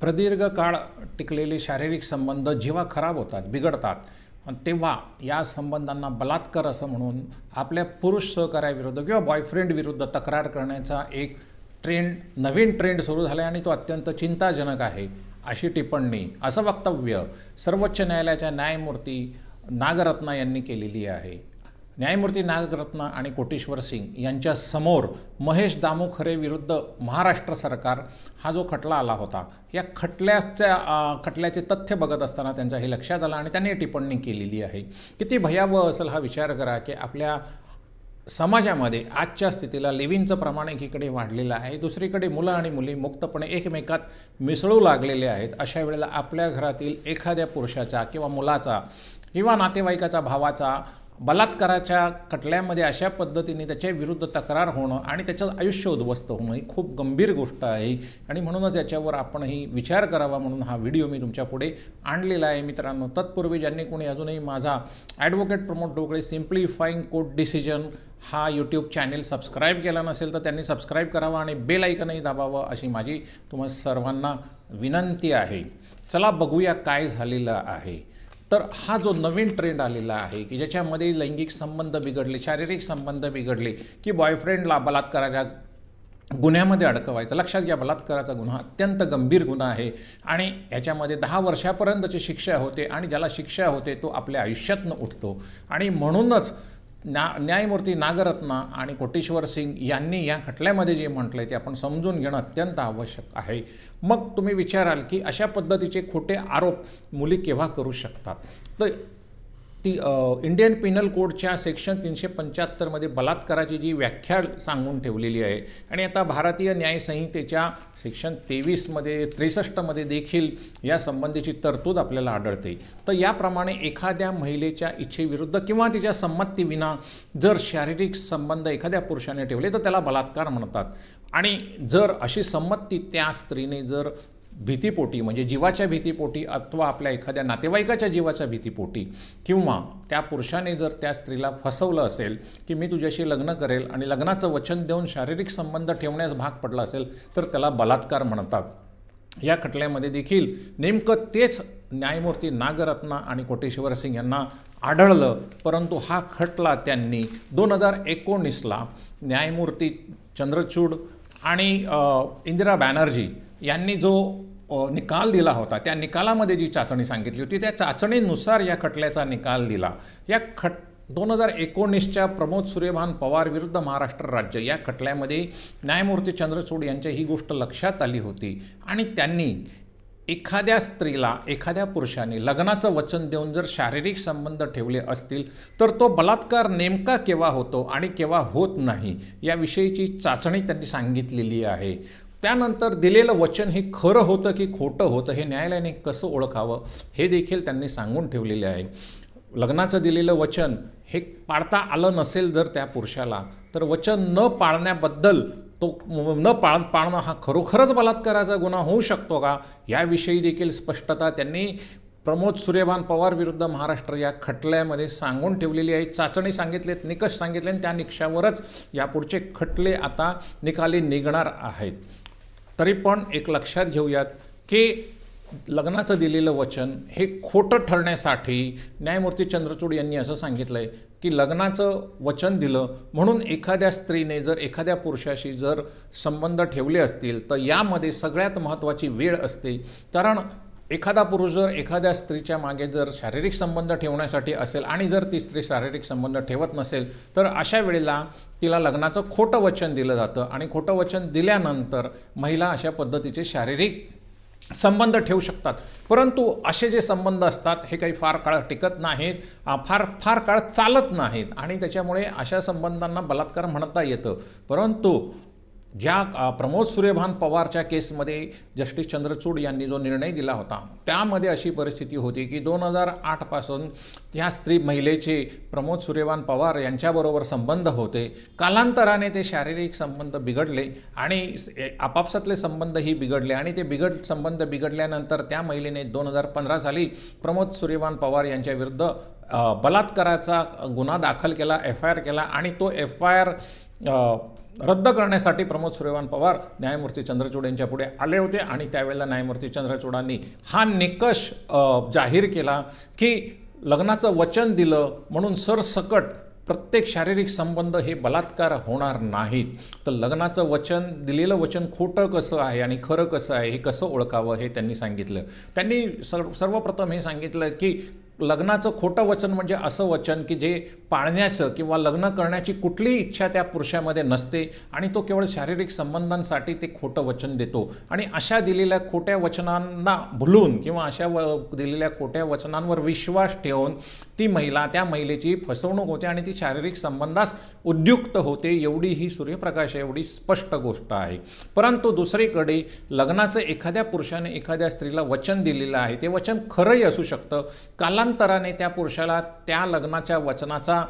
प्रदीर्घ काळ टिकलेले शारीरिक संबंध जेव्हा खराब होतात बिघडतात तेव्हा या संबंधांना बलात्कार असं म्हणून आपल्या पुरुष सहकार्याविरुद्ध किंवा बॉयफ्रेंड विरुद्ध तक्रार करण्याचा एक ट्रेंड नवीन ट्रेंड सुरू झाला आहे आणि तो अत्यंत चिंताजनक आहे अशी टिप्पणी असं वक्तव्य सर्वोच्च न्यायालयाच्या न्यायमूर्ती नागरत्ना यांनी केलेली आहे. न्यायमूर्ती नागरत्न आणि कोटेश्वर सिंग यांच्यासमोर महेश दामोखरे विरुद्ध महाराष्ट्र सरकार हा जो खटला आला होता या खटल्याच्या खटल्याचे तथ्य बघत असताना त्यांच्या हे लक्षात आलं आणि त्यांनी टिप्पणी केलेली आहे. किती भयावह असेल हा विचार करा की आपल्या समाजामध्ये आजच्या स्थितीला लिव्हिंगचं प्रमाण एकीकडे वाढलेलं आहे दुसरीकडे मुलं आणि मुली मुक्तपणे एकमेकात मिसळू लागलेले आहेत. अशा वेळेला आपल्या घरातील एखाद्या पुरुषाचा किंवा मुलाचा किंवा नातेवाईकाचा भावाचा बलात्काराच्या खटल्यामध्ये अशा पद्धतीने त्याच्या विरुद्ध तक्रार होणं आणि त्याचं आयुष्य उद्ध्वस्त होणं ही खूप गंभीर गोष्ट आहे. आणि म्हणूनच याच्यावर आपणही विचार करावा म्हणून हा व्हिडिओ मी तुमच्यापुढे आणलेला आहे. मित्रांनो तत्पूर्वी ज्यांनी कोणी अजूनही माझा advocate Pramod Dokale simplifying court decision हा यूट्यूब चॅनेल सबस्क्राईब केला नसेल तर त्यांनी सबस्क्राईब करावा आणि बेल ऐकनही दाबावं अशी माझी तुम्हा सर्वांना विनंती आहे. चला बघूया काय झालेलं आहे. तर हा जो नवीन ट्रेंड आलेला आहे की ज्याच्यामध्ये लैंगिक संबंध बिघडले शारीरिक संबंध बिघडले की बॉयफ्रेंडला बलात्काराच्या गुन्ह्यामध्ये अडकवायचं लक्षात घ्या बलात्काराचा गुन्हा अत्यंत गंभीर गुन्हा आहे. आणि याच्यामध्ये दहा वर्षापर्यंतची शिक्षा होते आणि ज्याला शिक्षा होते तो आपल्या आयुष्यातनं उठतो. आणि म्हणूनच ना न्यायमूर्ती नागरत्ना आणि कोटेश्वर सिंग यांनी या खटल्यामध्ये जे म्हटलं आहे ते आपण समजून घेणं अत्यंत आवश्यक आहे. मग तुम्ही विचाराल की अशा पद्धतीचे खोटे आरोप मुली केव्हा करू शकतात? तर ती इंडियन पिनल कोडच्या सेक्शन तीनशे पंच्याहत्तरमध्ये बलात्काराची जी व्याख्या सांगून ठेवलेली आहे आणि आता भारतीय न्यायसंहितेच्या सेक्शन तेवीसमध्ये त्रेसष्टमध्ये देखील या संबंधीची तरतूद आपल्याला आढळते. तर याप्रमाणे एखाद्या महिलेच्या इच्छेविरुद्ध किंवा तिच्या संमतीविना जर शारीरिक संबंध एखाद्या पुरुषाने ठेवले तर त्याला बलात्कार म्हणतात. आणि जर अशी संमती त्या स्त्रीने जर भीतीपोटी म्हणजे जीवाच्या भीतीपोटी अथवा आपल्या एखाद्या नातेवाईकाच्या जीवाच्या भीतीपोटी किंवा त्या पुरुषाने जर त्या स्त्रीला फसवलं असेल की मी तुझ्याशी लग्न करेल आणि लग्नाचं वचन देऊन शारीरिक संबंध ठेवण्यास भाग पडला असेल तर त्याला बलात्कार म्हणतात. या खटल्यामध्ये देखील नेमकं तेच न्यायमूर्ती नागरत्ना आणि कोटेश्वर सिंग यांना आढळलं परंतु हा खटला त्यांनी दोन हजार एकोणीसला न्यायमूर्ती चंद्रचूड आणि इंदिरा बॅनर्जी यांनी जो निकाल दिला होता त्या निकालामध्ये जी चाचणी सांगितली होती त्या चाचणीनुसार या खटल्याचा निकाल दिला. या खट दोन हजार एकोणीसच्या प्रमोद सूर्यभान पवार विरुद्ध महाराष्ट्र राज्य या खटल्यामध्ये न्यायमूर्ती चंद्रचूड यांच्या ही गोष्ट लक्षात आली होती. आणि त्यांनी एखाद्या स्त्रीला एखाद्या पुरुषाने लग्नाचं वचन देऊन जर शारीरिक संबंध ठेवले असतील तर तो बलात्कार नेमका केव्हा होतो आणि केव्हा होत नाही याविषयीची चाचणी त्यांनी सांगितलेली आहे. त्यानंतर दिलेलं वचन हे खरं होतं की खोटं होतं हे न्यायालयाने कसं ओळखावं हे देखील त्यांनी सांगून ठेवलेले आहे. लग्नाचं दिलेलं वचन हे पाळता आलं नसेल जर त्या पुरुषाला तर वचन न पाळण्याबद्दल तो न पाळ पाळणं हा खरोखरच बलात्काराचा गुन्हा होऊ शकतो का? याविषयी देखील स्पष्टता त्यांनी प्रमोद सूर्यभान पवार विरुद्ध महाराष्ट्र या खटल्यामध्ये सांगून ठेवलेली आहे. चाचणी सांगितलेत निकष सांगितले आणि त्या निकषावरच यापुढचे खटले आता निकाली निघणार आहेत. तरी पण एक लक्षात घेऊयात की लग्नाचं दिलेलं वचन हे खोटं ठरण्यासाठी न्यायमूर्ती चंद्रचूड यांनी असं सांगितलं आहे की लग्नाचं वचन दिलं म्हणून एखाद्या स्त्रीने जर एखाद्या पुरुषाशी जर संबंध ठेवले असतील तर यामध्ये सगळ्यात महत्त्वाची वेळ असते. कारण एखादा पुरुष जर एखाद्या स्त्रीच्या मागे जर शारीरिक संबंध ठेवण्यासाठी असेल आणि जर ती स्त्री शारीरिक संबंध ठेवत नसेल तर अशा वेळेला तिला लग्नाचं खोटं वचन दिलं जातं आणि खोटं वचन दिल्यानंतर महिला अशा पद्धतीचे शारीरिक संबंध ठेवू शकतात. परंतु असे जे संबंध असतात हे काही फार काळ टिकत नाहीत फार फार काळ चालत नाहीत आणि त्याच्यामुळे अशा संबंधांना बलात्कार म्हणता येतं. परंतु ज्या प्रमोद सूर्यभान पवारच्या केसमध्ये जस्टिस चंद्रचूड यांनी जो निर्णय दिला होता त्यामध्ये अशी परिस्थिती होती की दोन हजार आठपासून त्या स्त्री महिलेचे प्रमोद सूर्यभान पवार यांच्याबरोबर संबंध होते. कालांतराने ते शारीरिक संबंध बिघडले आणि आपापसातले संबंधही बिघडले आणि ते बिघड संबंध बिघडल्यानंतर त्या महिलेने दोन हजार पंधरा साली प्रमोद सूर्यभान पवार यांच्या विरुद्ध बलात्काराचा गुन्हा दाखल केला एफ आय आर केला आणि तो एफ आय आर रद्द करण्यासाठी प्रमोद सूर्यवान पवार न्यायमूर्ती चंद्रचूड यांच्या पुढे आले होते आणि त्यावेळेला न्यायमूर्ती चंद्रचूडांनी हा निकष जाहीर केला की लग्नाचं वचन दिलं म्हणून सरसकट प्रत्येक शारीरिक संबंध हे बलात्कार होणार नाहीत. तर लग्नाचं वचन दिलेलं वचन खोटं कसं आहे आणि खरं कसं आहे हे कसं ओळखावं हे त्यांनी सांगितलं. त्यांनी सर्व सर्वप्रथम हे सांगितलं की लग्नाचं खोटं वचन म्हणजे असं वचन की जे पाळण्याचं किंवा लग्न करण्याची कुठलीही इच्छा त्या पुरुषामध्ये नसते आणि तो केवळ शारीरिक संबंधांसाठी ते खोटं वचन देतो. आणि अशा दिलेल्या खोट्या वचनांना भुलून किंवा अशा व दिलेल्या खोट्या वचनांवर विश्वास ठेवून ती महिला त्या महिलेची फसवणूक होते आणि ती शारीरिक संबंधास उद्युक्त होते एवढी ही सूर्यप्रकाश एवढी स्पष्ट गोष्ट आहे. परंतु दुसरीकडे लग्नाचं एखाद्या पुरुषाने एखाद्या स्त्रीला वचन दिलेलं आहे. ते वचन खरंही असू शकतं. कालांतराने त्या पुरुषाला त्या लग्नाच्या वचनाचा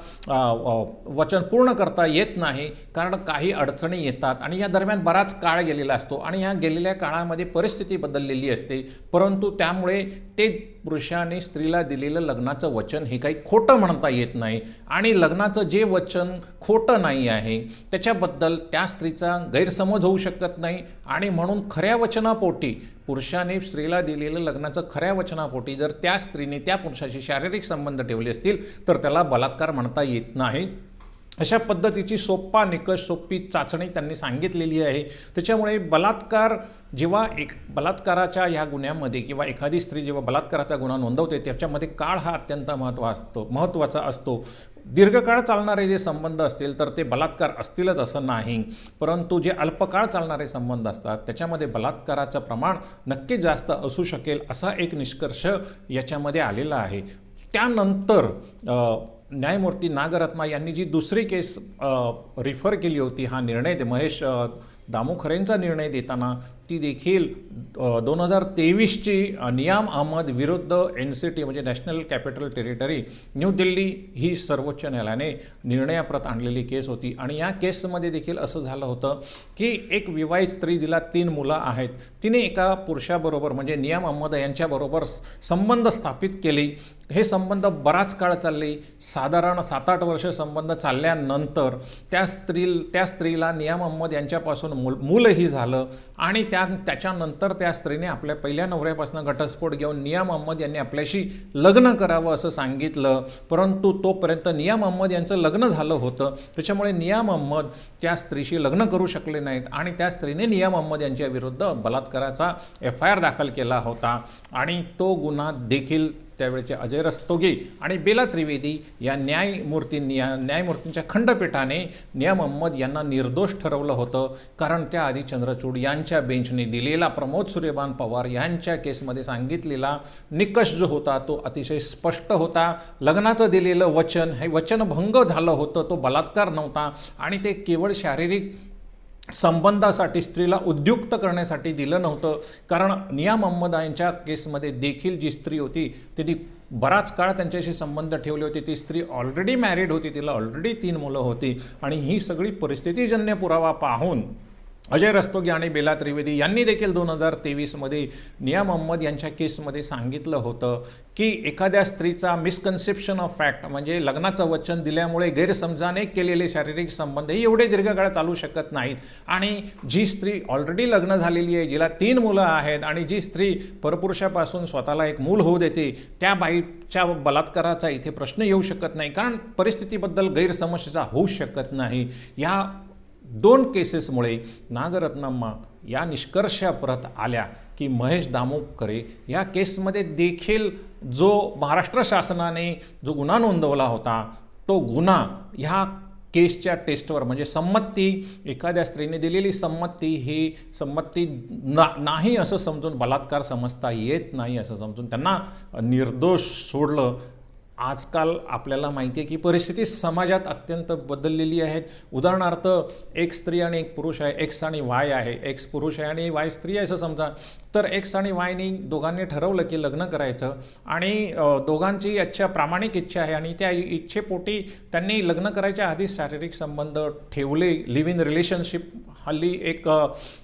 वचन पूर्ण करता येत नाही कारण काही अडचणी येतात आणि या दरम्यान बराच काळ गेलेला असतो आणि ह्या गेलेल्या काळामध्ये परिस्थिती बदललेली असते. परंतु त्यामुळे ते पुरुषाने स्त्रीला दिलेलं लग्नाचं वचन हे काही खोटं म्हणता येत नाही आणि लग्नाचं जे वचन खोटं नाही आहे त्याच्याबद्दल त्या स्त्रीचा गैरसमज होऊ शकत नाही. आणि म्हणून खऱ्या वचनापोटी पुरुषाने स्त्रीला दिलेलं लग्नाचं खऱ्या वचनापोटी जर त्या स्त्रीने त्या पुरुषाशी शारीरिक संबंध ठेवले असतील तर त्याला बलात्कार म्हणता येत नाही. अशा पद्धतीची सोप्पा निकष सोपी चाचणी त्यांनी सांगितलेली आहे. त्याच्यामुळे बलात्कार जेव्हा एक बलात्काराच्या ह्या गुन्ह्यामध्ये किंवा एखादी स्त्री जेव्हा बलात्काराचा गुन्हा नोंदवते त्याच्यामध्ये काळ हा अत्यंत महत्त्व असतो महत्त्वाचा असतो. दीर्घकाळ चालणारे जे संबंध असतील तर ते बलात्कार असतीलच असं नाही. परंतु जे अल्पकाळ चालणारे संबंध असतात त्याच्यामध्ये बलात्काराचं प्रमाण नक्कीच जास्त असू शकेल असा एक निष्कर्ष याच्यामध्ये आलेला आहे. त्यानंतर न्यायमूर्ती नागरत्ना यांनी जी दुसरी केस रिफर केली होती हा निर्णय दे महेश दामोखरेंचा निर्णय देताना ती देखील दोन हजार तेवीसची नियाम अहमद विरुद्ध एन सी टी म्हणजे national capital territory new Delhi ही सर्वोच्च न्यायालयाने निर्णयाप्रत आणलेली केस होती. आणि या केसमध्ये देखील असं झालं होतं की एक विवाहित स्त्री दिला तीन मुलं आहेत. तिने एका पुरुषाबरोबर म्हणजे नियाम अहमद यांच्याबरोबर संबंध स्थापित केले. हे संबंध बराच काळ चालले. साधारण सात आठ वर्ष संबंध चालल्यानंतर त्या स्त्री त्या स्त्रीला नियाम अहमद यांच्यापासून मूल मूलही झालं. आणि त्या त्याच्यानंतर त्या स्त्रीने आपल्या पहिल्या नवऱ्यापासून घटस्फोट घेऊन नियाम अहमद यांनी आपल्याशी लग्न करावं असं सांगितलं. परंतु तोपर्यंत नियाम अहमद यांचं लग्न झालं होतं. त्याच्यामुळे नियाम अहमद त्या स्त्रीशी लग्न करू शकले नाहीत आणि त्या स्त्रीने नियाम अहमद यांच्या विरुद्ध बलात्काराचा एफ आय आर दाखल केला होता. आणि तो गुन्हा देखील त्यावेळेचे अजय रस्तोगी आणि बेला त्रिवेदी या न्यायमूर्तींनी या न्यायमूर्तींच्या खंडपीठाने नियम अहमद यांना निर्दोष ठरवलं होतं. कारण त्याआधी चंद्रचूड यांच्या बेंचने दिलेला प्रमोद सूर्यबान पवार यांच्या केसमध्ये सांगितलेला निकष जो होता तो अतिशय स्पष्ट होता. लग्नाचं दिलेलं वचन हे वचनभंग झालं होतं तो बलात्कार नव्हता. आणि ते केवळ शारीरिक संबंधासाठी स्त्रीला उद्युक्त करण्यासाठी दिलं नव्हतं. कारण नियाम अहमदांच्या केसमध्ये देखील जी स्त्री होती तिने बराच काळ त्यांच्याशी संबंध ठेवले होते. ती स्त्री ऑलरेडी मॅरिड होती तिला ऑलरेडी तीन मुलं होती. आणि ही सगळी परिस्थितीजन्य पुरावा पाहून अजय रस्तोगी आणि बेला त्रिवेदी यांनी देखील दोन हजार तेवीसमध्ये नियम अहमद यांच्या केसमध्ये सांगितलं होतं की एखाद्या स्त्रीचा मिसकन्सेप्शन ऑफ फॅक्ट म्हणजे लग्नाचं वचन दिल्यामुळे गैरसमजाने केलेले शारीरिक संबंध हे एवढे दीर्घकाळ चालू शकत नाहीत. आणि जी स्त्री ऑलरेडी लग्न झालेली आहे जिला तीन मुलं आहेत आणि जी स्त्री परपुरुषापासून स्वतःला एक मूल होऊ देते त्या बाईच्या बलात्काराचा इथे प्रश्न येऊ शकत नाही. कारण परिस्थितीबद्दल गैरसमस्या होऊ शकत नाही. या दोन केसेसमुळे नागरत्नम्मा या निष्कर्षाप्रत आल्या की महेश दामोकरे या केसमध्ये देखील जो महाराष्ट्र शासनाने जो गुन्हा नोंदवला होता तो गुन्हा ह्या केसच्या टेस्टवर म्हणजे संमती एखाद्या स्त्रीने दिलेली संमती ही संमती ना नाही असं समजून बलात्कार समजता येत नाही असं समजून त्यांना निर्दोष सोडलं. आजकाल आपल्याला माहिती आहे की परिस्थिती समाजात अत्यंत बदललेली आहे. उदाहरणार्थ एक स्त्री आणि एक पुरुष आहे. एक्स आणि वाय आहे. एक्स पुरुष आहे आणि वाय स्त्री आहे असं समजा. तर एक्स आणि वायनी दोघांनी ठरवलं की लग्न करायचं. आणि दोघांची इच्छा प्रामाणिक इच्छा आहे आणि त्या इच्छेपोटी त्यांनी लग्न करायच्या आधीच शारीरिक संबंध ठेवले. लिव्ह इन रिलेशनशिप हल्ली एक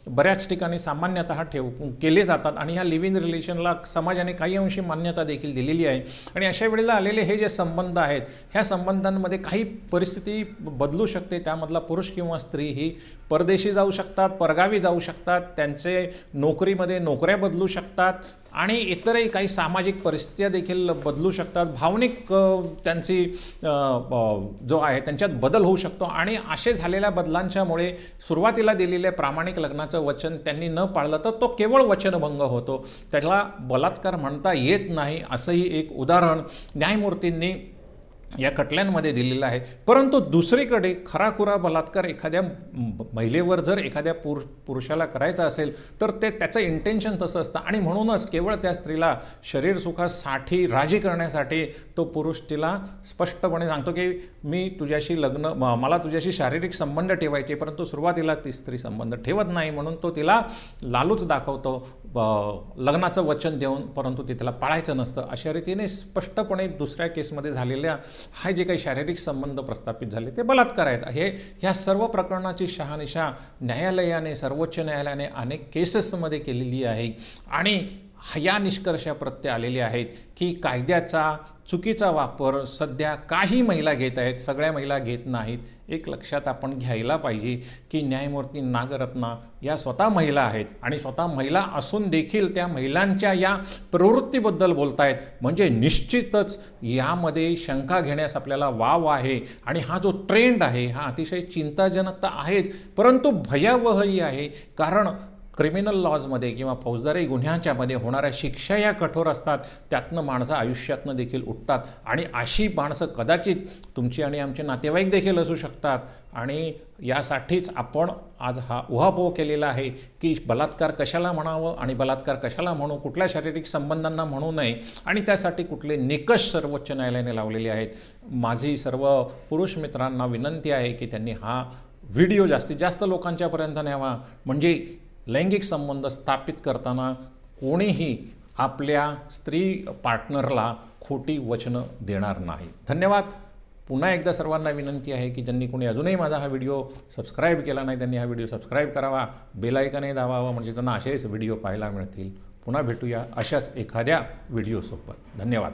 बऱ्याच ठिकाणी सामान्यतः ठेव केले जातात आणि ह्या लिव्ह इन रिलेशनला समाजाने काही अंशी मान्यता देखील दिलेली आहे. आणि अशा वेळेला आलेले हे जे संबंध आहेत ह्या संबंधांमध्ये काही परिस्थिती बदलू शकते. त्यामधला पुरुष किंवा स्त्री ही परदेशी जाऊ शकतात परगावी जाऊ शकतात त्यांचे नोकरीमध्ये नोकऱ्या बदलू शकतात आणि इतरही काही सामाजिक परिस्थित्या देखील बदलू शकतात. भावनिक त्यांची जो आहे त्यांच्यात बदल होऊ शकतो आणि असे झालेल्या बदलांच्यामुळे सुरुवातीला दिलेले प्रामाणिक लग्नाचं वचन त्यांनी न पाळलं तर तो केवळ वचनभंग होतो. त्याला बलात्कार म्हणता येत नाही असंही एक उदाहरण न्यायमूर्तींनी या खटल्यांमध्ये दिलेलं आहे. परंतु दुसरीकडे खराखुरा बलात्कार एखाद्या महिलेवर जर एखाद्या पुर पुरुषाला करायचा असेल तर ते त्याचं इंटेन्शन तसं असतं. आणि म्हणूनच केवळ त्या स्त्रीला शरीर सुखासाठी राजी करण्यासाठी तो पुरुष तिला स्पष्टपणे सांगतो की मी तुझ्याशी लग्न मला तुझ्याशी शारीरिक संबंध ठेवायचे परंतु सुरुवातीला ती स्त्री संबंध ठेवत नाही. म्हणून तो तिला लालूच दाखवतो. लग्नाचं वचन देऊन परंतु ते त्याला पाळायचं नसतं. अशा रीतीने स्पष्टपणे दुसऱ्या केसमध्ये झालेल्या हा जे काही शारीरिक संबंध प्रस्थापित झाले ते बलात्कार आहेत. हे ह्या सर्व प्रकरणाची शहानिशा न्यायालयाने सर्वोच्च न्यायालयाने अनेक केसेसमध्ये केलेली आहे. आणि या निष्कर्षाप्रत्ये आलेले आहेत की कायद्याचा चुकीचा वापर सध्या काही महिला घेत आहेत सगळ्या महिला घेत नाहीत. एक लक्षात आपण घ्यायला पाहिजे की न्यायमूर्ती नागरत्ना या स्वतः महिला आहेत आणि स्वतः महिला असून देखील त्या महिलांच्या या प्रवृत्तीबद्दल बोलतायत. म्हणजे निश्चितच यामध्ये शंका घेण्यास आपल्याला वाव आहे आणि हा जो ट्रेंड आहे हा अतिशय चिंताजनक तर आहेच परंतु भयावहही आहे. कारण क्रिमिनल लॉजमध्ये किंवा फौजदारी गुन्ह्याच्यामध्ये होणाऱ्या शिक्षा या कठोर असतात. त्यातनं माणसं आयुष्यातनं देखील उठतात. आणि अशी माणसं कदाचित तुमची आणि आमचे नातेवाईक देखील असू शकतात. आणि यासाठीच आपण आज हा उहापोह केलेला आहे की बलात्कार कशाला म्हणावं आणि बलात्कार कशाला म्हणू कुठल्या शारीरिक संबंधांना म्हणू नये आणि त्यासाठी कुठले निकष सर्वोच्च न्यायालयाने लावलेले आहेत. माझी सर्व पुरुष मित्रांना विनंती आहे की त्यांनी हा व्हिडिओ जास्तीत जास्त लोकांच्यापर्यंत न्यावा. म्हणजे लैंगिक संबंध स्थापित करताना कोणीही आपल्या स्त्री पार्टनरला खोटी वचनं देणार नाही. धन्यवाद. पुन्हा एकदा सर्वांना विनंती आहे की ज्यांनी कोणी अजूनही माझा हा व्हिडिओ सबस्क्राईब केला नाही त्यांनी हा व्हिडिओ सबस्क्राईब करावा बेलायकनही दाबावा म्हणजे त्यांना असेच व्हिडिओ पाहायला मिळतील. पुन्हा भेटूया अशाच एखाद्या व्हिडिओसोबत. धन्यवाद.